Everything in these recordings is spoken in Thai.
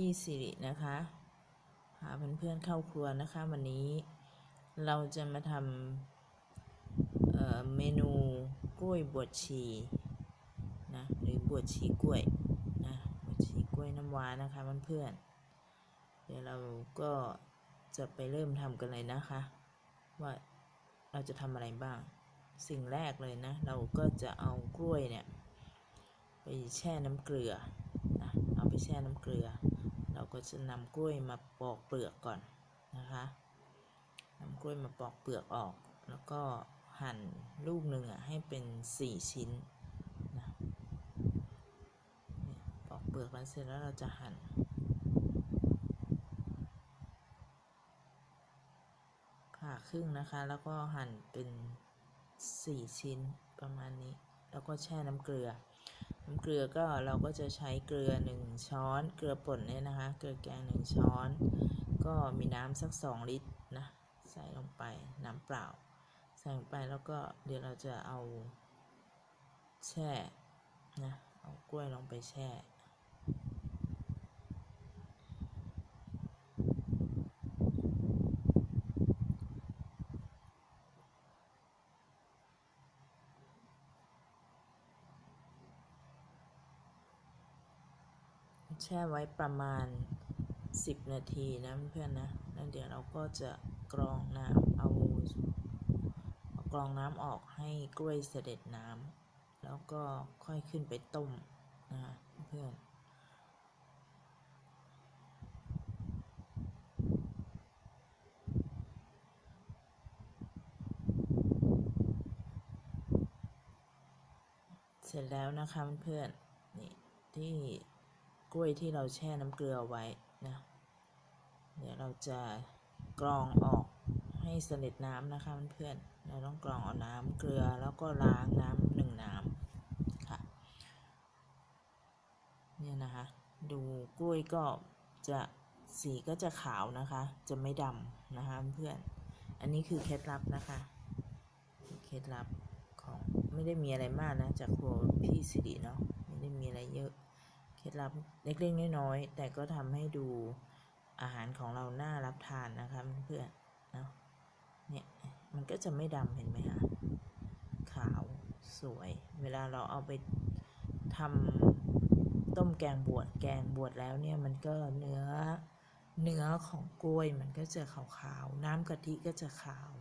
พี่สิรินะคะพาเพื่อนๆเข้าครัวนะคะ วันนี้เราจะมาทำเเมนูกล้วยบวชชีนะหรือบวชชีกล้วยนะบวชชีกล้วยน้ำว้านะคะเพื่อนๆเดี๋ยวเราก็จะไปเริ่มทำกันเลยนะคะ ว่าเราจะทำอะไรบ้าง สิ่งแรกเลยนะ เราก็จะเอากล้วยเนี่ย ไปแช่น้ำเกลือนะเอาไปแช่น้ำเกลือ ก็จะนำกล้วยมาปอกเปลือกก่อนนะคะนำกล้วยมาปอกเปลือกออก แล้วก็หั่นลูกหนึ่งอะให้เป็นสี่ชิ้นนะปอกเปลือกแล้วเสร็จแล้วเราจะหั่นผ่าครึ่งนะคะ แล้วก็หั่นเป็นสี่ชิ้นประมาณนี้ แล้วก็แช่น้ำเกลือ น้ำเกลือก็เราก็จะใช้เกลือ 1 ช้อน เกลือป่นเนี่ยนะคะ เกลือแกง 1 ช้อน ก็มีน้ำสัก 2 ลิตรนะ ใส่ลงไปน้ำเปล่า ใส่ลงไปแล้วก็เดี๋ยวเราจะเอาแช่นะ เอากล้วยลงไปแช่ แช่ไว้ประมาณ 10 นาทีนะเพื่อนๆนะแล้วเดี๋ยวเราก็จะกรองน้ำเอากรองน้ำออกให้กล้วยเสด็จน้ำแล้วก็ค่อยขึ้นไปต้มนะเพื่อนเสร็จแล้วนะคะเพื่อนๆนี่ที่ กล้วยที่เราแช่น้ำเกลือไว้นะ เดี๋ยวเราจะกรองออกให้เสด็จน้ำนะคะเพื่อนๆเราต้องกรองเอาน้ำเกลือแล้วก็ล้างน้ำหนึ่งน้ำค่ะ เนี่ยนะคะ ดูกล้วยก็จะสีก็จะขาวนะคะ จะไม่ดำนะคะเพื่อน อันนี้คือเคล็ดลับนะคะ เคล็ดลับของไม่ได้มีอะไรมากนะ จากครัวพี่สิริเนาะ ไม่ได้มีอะไรเยอะ ล็ดลับเล็กๆน้อยๆแต่ก็ทำให้ดูอาหารของเราน่ารับทานนะคะเพื่อนเนาะเนี่ยมันก็จะไม่ดำเห็นไหมคะขาวสวย เวลาเราเอาไปทำต้มแกงบวชแกงบวชแล้วเนี่ยมันก็เนื้อเนื้อของกล้วยมันก็จะขาวๆน้ำกะทิก็จะขาว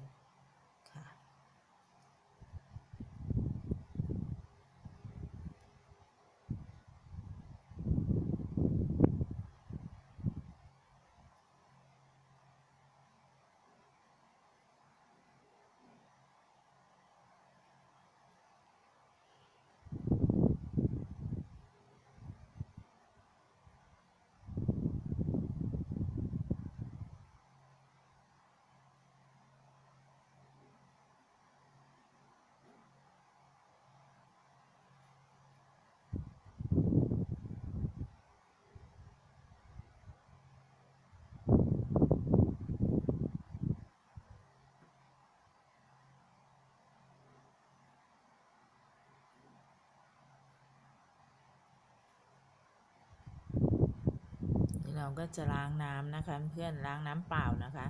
เราก็จะล้างน้ำนะคะ เพื่อนล้างน้ำเปล่านะคะ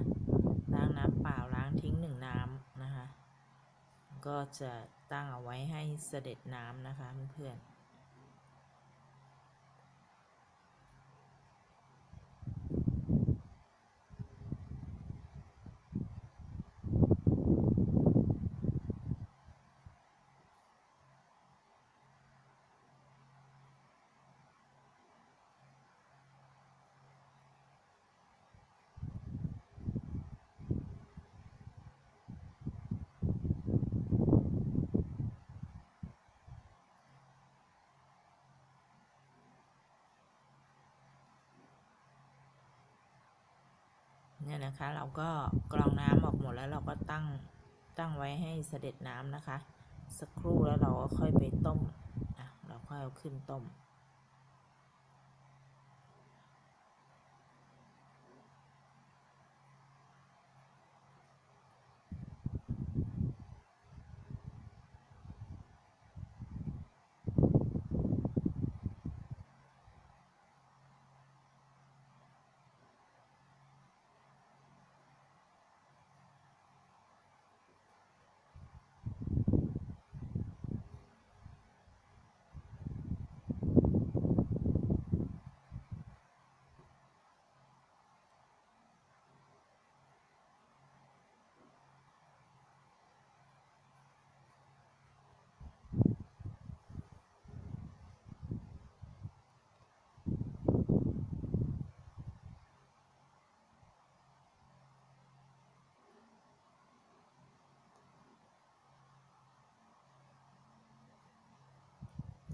ล้างน้ำเปล่าล้างทิ้งหนึ่งน้ำนะคะ ก็จะตั้งเอาไว้ให้เสด็จน้ำนะคะเพื่อน เนี่ยนะคะ เราก็กรองน้ำออกหมดแล้วเราก็ตั้งตั้งไว้ให้เสด็จน้ำนะคะ สักครู่แล้วเราก็ค่อยไปต้มอะเราค่อยเอาขึ้นต้ม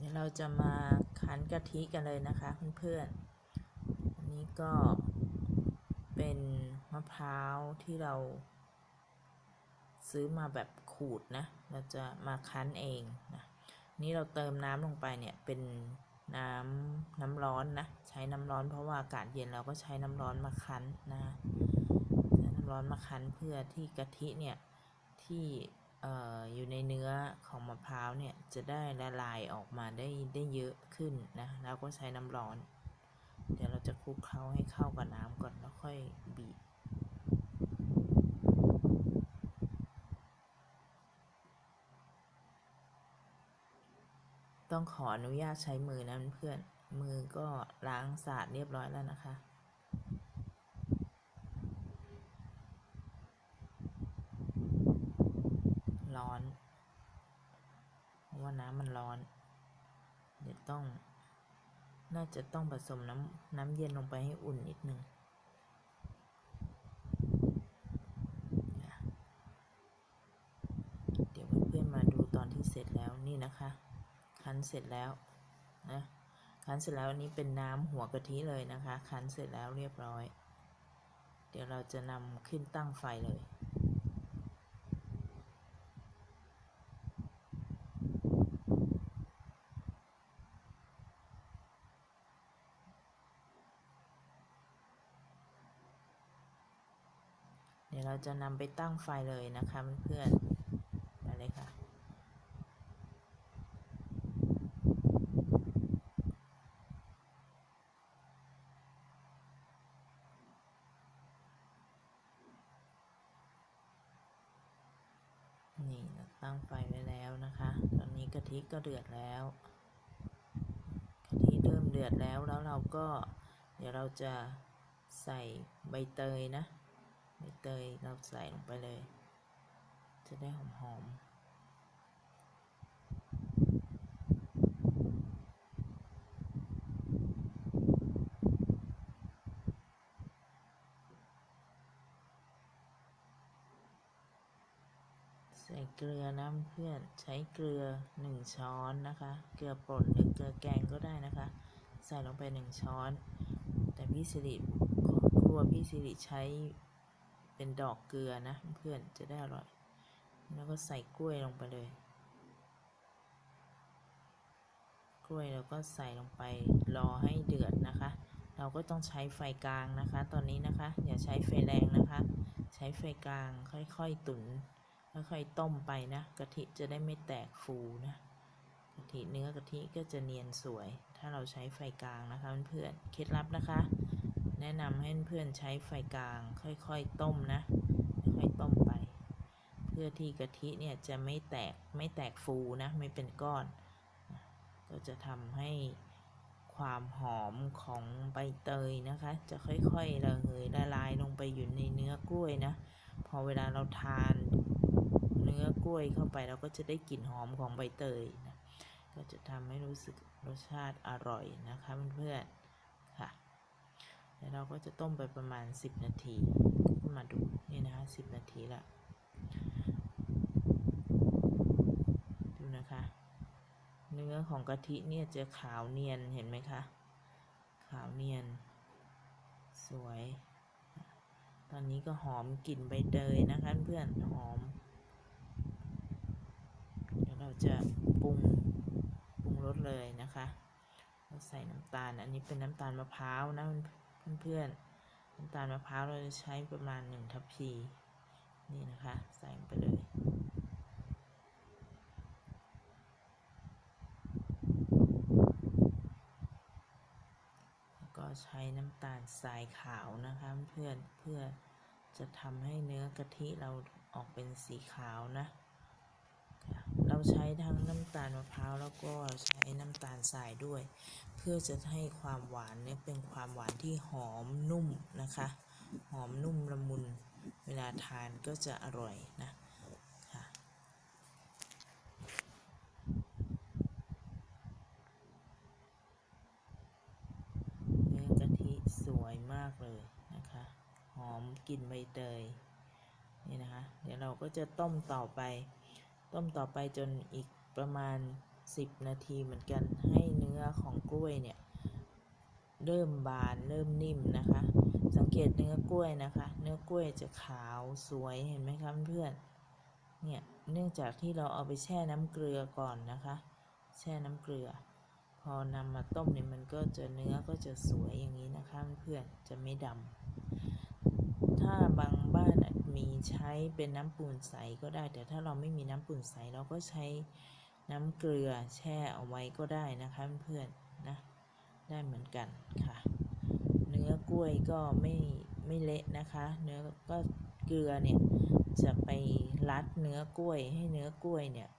ยวเราจะมาคั้นกะทิกันเลยนะคะเพื่อนๆ อันนี้ก็เป็นมะพร้าวที่เรา ซื้อมาแบบขูดนะ เราจะมาคั้นเองนะนี่เราเติมน้ำลงไปเนี่ยเป็นน้ำน้ำร้อนนะ ใช้น้ำร้อนเพราะว่าอากาศเย็นเราก็ใช้น้ำร้อนมาคั้นนะใช้น้ำร้อนมาคั้นเพื่อที่กะทิเนี่ยที่เอ่ออยู่ในเนื้อของมะพร้าวเนี่ย จะได้ละลายออกมาได้ได้เยอะขึ้นนะแล้วก็ใช้น้ำร้อน เดี๋ยวเราจะคลุกเคล้าให้เข้ากับน้ำก่อนแล้วค่อยบีบต้องขออนุญาตใช้มือนะเพื่อน มือก็ล้างสะอาดเรียบร้อยแล้วนะคะ ร้อน ว่าน้ำมันร้อน เดี๋ยวต้อง น่าจะต้องผสมน้ำน้ำเย็นลงไปให้อุ่นนิดนึงเดี๋ยวเพื่อนๆมาดูตอนที่เสร็จแล้วนี่นะคะ คั้นเสร็จแล้วนะคั้นเสร็จแล้วอันนี้เป็นน้ำหัวกะทิเลยนะคะ คั้นเสร็จแล้วเรียบร้อย เดี๋ยวเราจะนำขึ้นตั้งไฟเลย เราจะนำไปตั้งไฟเลยนะคะเพื่อนๆไปเลยค่ะ นี่เราตั้งไฟไว้แล้วนะคะ ตอนนี้กะทิก็เดือดแล้วกะทิเริ่มเดือดแล้วแล้วเราก็ เดี๋ยวเราจะใส่ใบเตยนะ ใบเตยเราใส่ลงไปเลย จะได้หอมๆใส่เกลือนะเพื่อนใช้เกลือหนึ่งช้อนนะคะ เกลือป่นหรือเกลือแกงก็ได้นะคะ ใส่ลงไปหนึ่งช้อน แต่พี่สิริครัวพี่สิริใช้ เป็นดอกเกลือนะเพื่อนจะได้อร่อย แล้วก็ใส่กล้วยลงไปเลย กล้วยเราก็ใส่ลงไปรอให้เดือดนะคะ เราก็ต้องใช้ไฟกลางนะคะ ตอนนี้นะคะ อย่าใช้ไฟแรงนะคะ ใช้ไฟกลางค่อยๆตุนค่อยๆต้มไปนะกะทิจะได้ไม่แตกฟูนะกะทิเนื้อกะทิก็จะเนียนสวย ถ้าเราใช้ไฟกลางนะคะเพื่อนๆเคล็ดลับนะคะ แนะนำให้เพื่อนใช้ไฟกลาง ค่อยๆต้มนะ ค่อยๆต้มไป เพื่อที่กะทิเนี่ยจะไม่แตกไม่แตกฟูนะ ไม่เป็นก้อน ก็จะทำให้ความหอมของใบเตยนะคะ จะค่อยๆระเหยละลายลงไปอยู่ในเนื้อกล้วยนะ พอเวลาเราทานเนื้อกล้วยเข้าไปเราก็จะได้กลิ่นหอมของใบเตยนะก็จะทำให้รู้สึกรสชาติอร่อยนะคะเพื่อนๆค่ะ แล้วเราก็จะต้มไปประมาณ 10 นาทีมาดูนี่นะคะ 10 นาทีละดูนะคะ เนื้อของกะทิเนี่ยจะขาวเนียนเห็นไหมคะ ขาวเนียน สวย ตอนนี้ก็หอมกลิ่นใบเตยนะคะเพื่อนหอมเดี๋ยวเราจะปรุงปรุงรสเลยนะคะ เราใส่น้ำตาล อันนี้เป็นน้ำตาลมะพร้าวนะเพื่อน ๆน้ำตาลมะพร้าวเราจะใช้ประมาณหนึ่งทัพพีนี่นะคะ ใส่ไปเลยแล้วก็ใช้น้ำตาลทรายขาวนะคะเพื่อนเพื่อจะทำให้เนื้อกะทิเราออกเป็นสีขาวนะ ใช้ทั้งน้ำตาลมะพร้าวแล้วก็ใช้น้ำตาลทรายด้วย เพื่อจะให้ความหวานเนี่ยเป็นความหวานที่หอมนุ่มนะคะ หอมนุ่มละมุน เวลาทานก็จะอร่อยนะค่ะเนื้อกะทิสวยมากเลยนะคะ หอมกลิ่นใบเตยนี่นะคะ เดี๋ยวเราก็จะต้มต่อไป ต้มต่อไปจนอีกประมาณ 10 นาทีเหมือนกัน ให้เนื้อของกล้วยเนี่ย เริ่มบานเริ่มนิ่มนะคะ สังเกตเนื้อกล้วยนะคะ เนื้อกล้วยจะขาวสวยเห็นไหมคะเพื่อนเนี่ยเนื่องจากที่เราเอาไปแช่น้ำเกลือก่อนนะคะ แช่น้ำเกลือ พอนำมาต้มเนี่ยมันก็จะเนื้อก็จะสวยอย่างนี้นะคะเพื่อนจะไม่ดำ ถ้าบางบ้านมีใช้เป็นน้ำปูนใสก็ได้ แต่ถ้าเราไม่มีน้ำปูนใสเราก็ใช้น้ำเกลือแช่เอาไว้ก็ได้นะคะเพื่อนๆนะได้เหมือนกันค่ะ เนื้อกล้วยก็ไม่ไม่เละนะคะ เนื้อก็เกลือเนี่ยจะไปรัดเนื้อกล้วยให้เนื้อกล้วยเนี่ย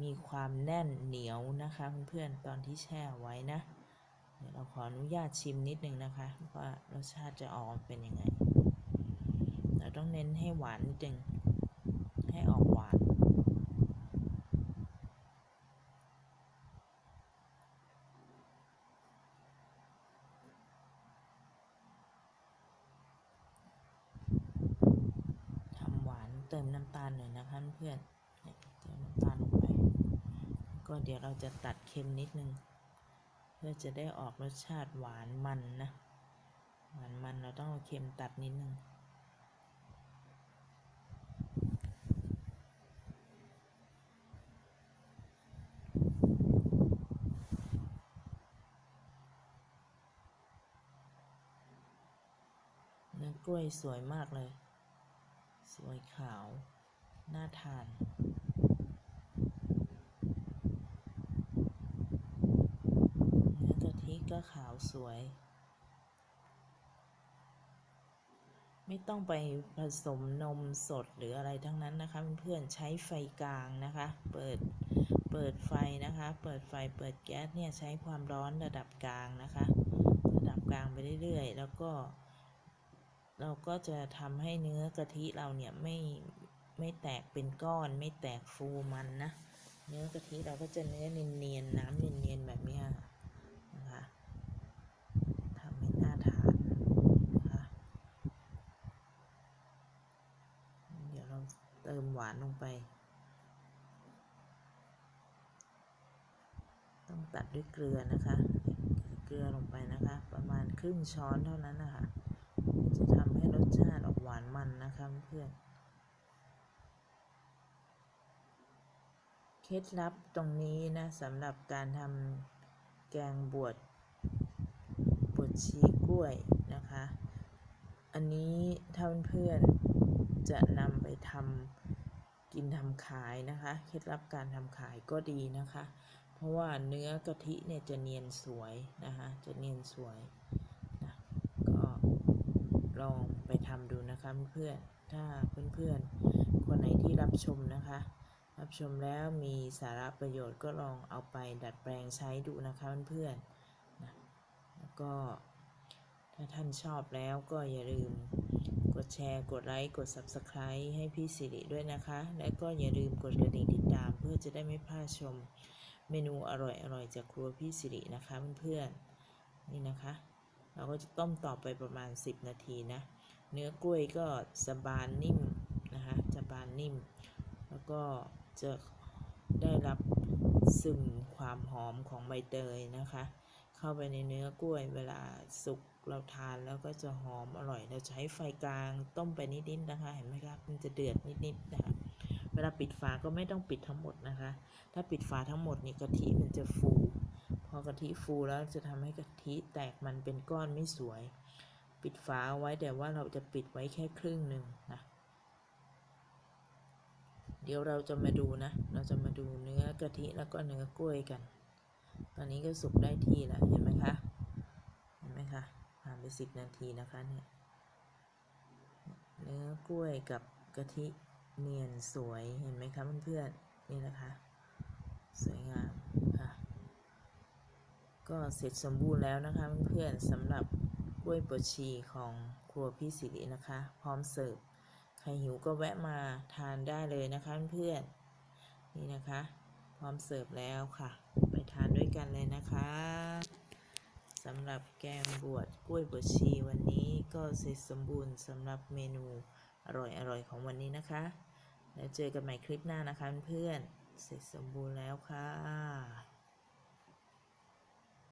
มีความแน่นเหนียวนะคะเพื่อนๆตอนที่แช่ไว้นะเดี๋ยวเราขออนุญาตชิมนิดนึงนะคะว่ารสชาติจะออกเป็นยังไง ต้องเน้นให้หวานนิดนึงให้ออกหวาน ทำหวานเติมน้ำตาลหน่อยนะคะเพื่อนเติมน้ำตาลลงไป ก็เดี๋ยวเราจะตัดเค็มนิดนึง เพื่อจะได้ออกรสชาติหวานมันนะ หวานมันเราต้องเอาเค็มตัดนิดนึง กล้วยสวยมากเลย สวยขาว น่าทาน เนื้อกะทิก็ขาวสวย ไม่ต้องไปผสมนมสดหรืออะไรทั้งนั้นนะคะเพื่อนๆใช้ไฟกลางนะคะ เปิดเปิดไฟนะคะ เปิดไฟเปิดแก๊สเนี่ยใช้ความร้อนระดับกลางนะคะ ระดับกลางไปเรื่อยๆ แล้วก็ เราก็จะทำให้เนื้อกะทิเราเนี่ยไม่ไม่แตกเป็นก้อน ไม่แตกฟูมันนะ เนื้อกะทิเราก็จะเนื้อเนียนๆน้ำเนียนๆแบบนี้นะคะทำให้น่าทานนะคะเดี๋ยวเราเติมหวานลงไป ต้องตัดด้วยเกลือนะคะ เกลือลงไปนะคะ ประมาณครึ่งช้อนเท่านั้นนะคะ จะทำให้รสชาติออกหวานมันนะคะเพื่อนเคล็ดลับตรงนี้นะสำหรับการทำแกงบวชบวชชีกล้วยนะคะ อันนี้ถ้าเพื่อนจะนำไปทำกินทำขายนะคะ เคล็ดลับการทำขายก็ดีนะคะ เพราะว่าเนื้อกะทิเนี่ยจะเนียนสวยนะคะ จะเนียนสวย ลองไปทำดูนะคะเพื่อนๆถ้าเพื่อนๆ คนไหนที่รับชมนะคะ รับชมแล้วมีสาระประโยชน์ก็ลองเอาไปดัดแปลงใช้ดูนะคะเพื่อนๆนะแล้วก็ถ้าท่านชอบแล้วก็อย่าลืมกดแชร์กดไลค์กด Subscribe ให้พี่สิริด้วยนะคะ และก็อย่าลืมกดกระดิ่งติดตามเพื่อจะได้ไม่พลาดชมเมนูอร่อยๆจากครัวพี่สิรินะคะเพื่อนๆนี่นะคะ เราก็จะต้มต่อไปประมาณ 10 นาทีนะ เนื้อกล้วยก็จะบานนิ่มนะคะจะบานนิ่ม แล้วก็จะได้รับซึมความหอมของใบเตยนะคะ เข้าไปในเนื้อกล้วยเวลาสุกเราทานแล้วก็จะหอมอร่อยเราใช้ไฟกลางต้มไปนิดๆนะคะ เห็นไหมครับมันจะเดือดนิดๆนะคะเวลาปิดฝาก็ไม่ต้องปิดทั้งหมดนะคะ ถ้าปิดฝาทั้งหมดนี่กะทิมันจะฟู พอกะทิฟูแล้วจะทำให้กะทิแตกมันเป็นก้อนไม่สวย ปิดฝาเอาไว้แต่ว่าเราจะปิดไว้แค่ครึ่งหนึ่งนะเดี๋ยวเราจะมาดูนะ เราจะมาดูเนื้อกะทิแล้วก็เนื้อกล้วยกัน ตอนนี้ก็สุกได้ที่แล้วเห็นไหมคะ เห็นไหมคะ ผ่านไปสิบนาทีนะคะเนี่ย เนื้อกล้วยกับกะทิเนียนสวย เห็นไหมคะเพื่อนๆ นี่นะคะ สวยงาม ก็เสร็จสมบูรณ์แล้วนะคะเพื่อนๆสำหรับกล้วยบวชีของครัวพี่สิรินะคะ พร้อมเสิร์ฟใครหิวก็แวะมาทานได้เลยนะคะเพื่อนๆนี่นะคะ พร้อมเสิร์ฟแล้วค่ะ ไปทานด้วยกันเลยนะคะสำหรับแกงบวชกล้วยบวชชีวันนี้ก็เสร็จสมบูรณ์สำหรับเมนูอร่อยๆของวันนี้นะคะ แล้วเจอกันใหม่คลิปหน้านะคะเพื่อนเสร็จสมบูรณ์แล้วค่ะ